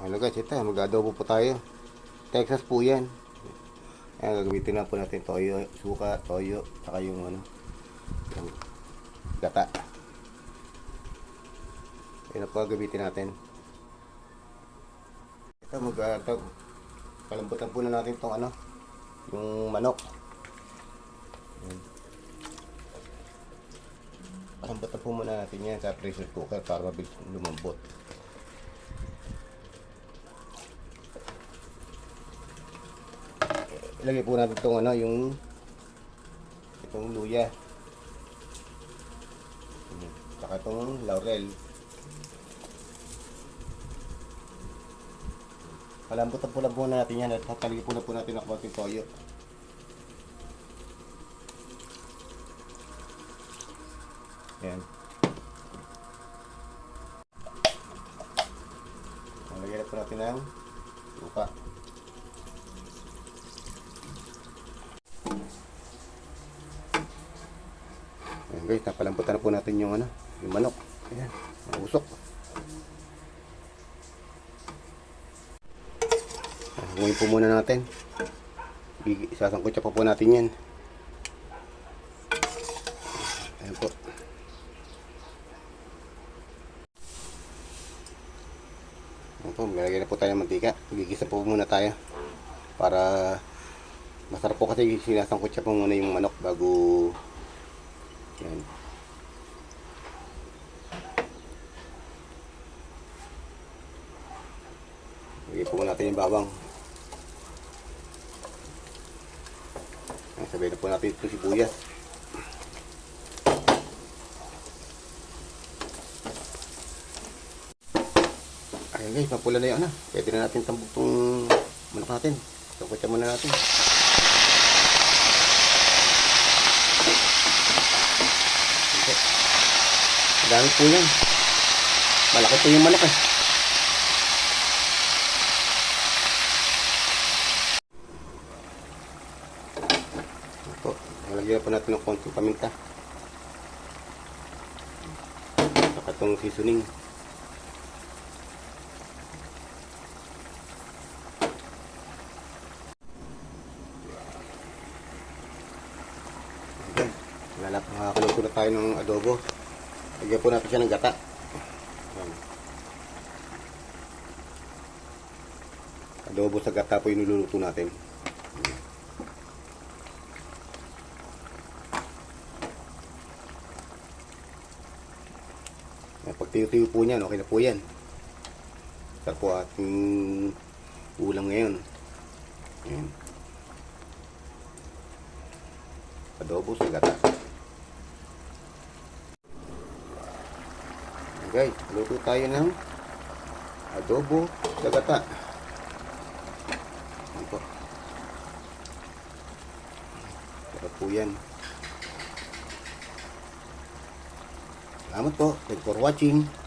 Ano guys, ito, mag-adobo po tayo. Texas po yan. Ayan, gagamitin na po natin toyo, suka, toyo, saka yung ano, yung gata. Ayan po gagamitin natin. Ito, mag ito, palambutan po na natin itong ano, yung manok. Ayan. Palambutan po muna natin yan sa pressure cooker para mabilis lumambot. Ilagay po natin itong ano, yung itong luya. Saka itong laurel. Palambutan po lang po natin yan at tatalagay po na po natin ng konting toyo. Yan. Lagyan na po natin ng lupa. Ayan guys, napalamputan na po natin yung ano, yung manok. Ayan, usok. Ngayon po muna natin. Sasangkutsa pa po natin yan. Ayan po. Ayan po, maglalagay na po tayo ng mantika. Gigisa po muna tayo. Para masarap po kasi sinasangkutsa po muna yung manok bago yan. Lagyan po natin yung bawang. Sabihin na po natin ito sibuyas. Ayan guys, mapula na yun. Ano. Pwede na natin tambok itong manok natin. Tungkotsa muna natin. Ito. Dami po yan. Malaki po yung manok eh. Ito. Nalagyan po natin ng konting paminta. Saka itong seasoning. Lalap, makakaluto na tayo ng adobo. Lagyan po natin siya ng gata. Ayan. Adobo sa gata po yung niluluto natin. Ayan, Pag tiyo-tiyo po niyan, okay na po yan. Ito po ating ulam ngayon. Ayan. Adobo sa gata. Guys, luto tayo ng adobo sa gata. Ayan po. Sarap po yan. Salamat po. Thank you for watching.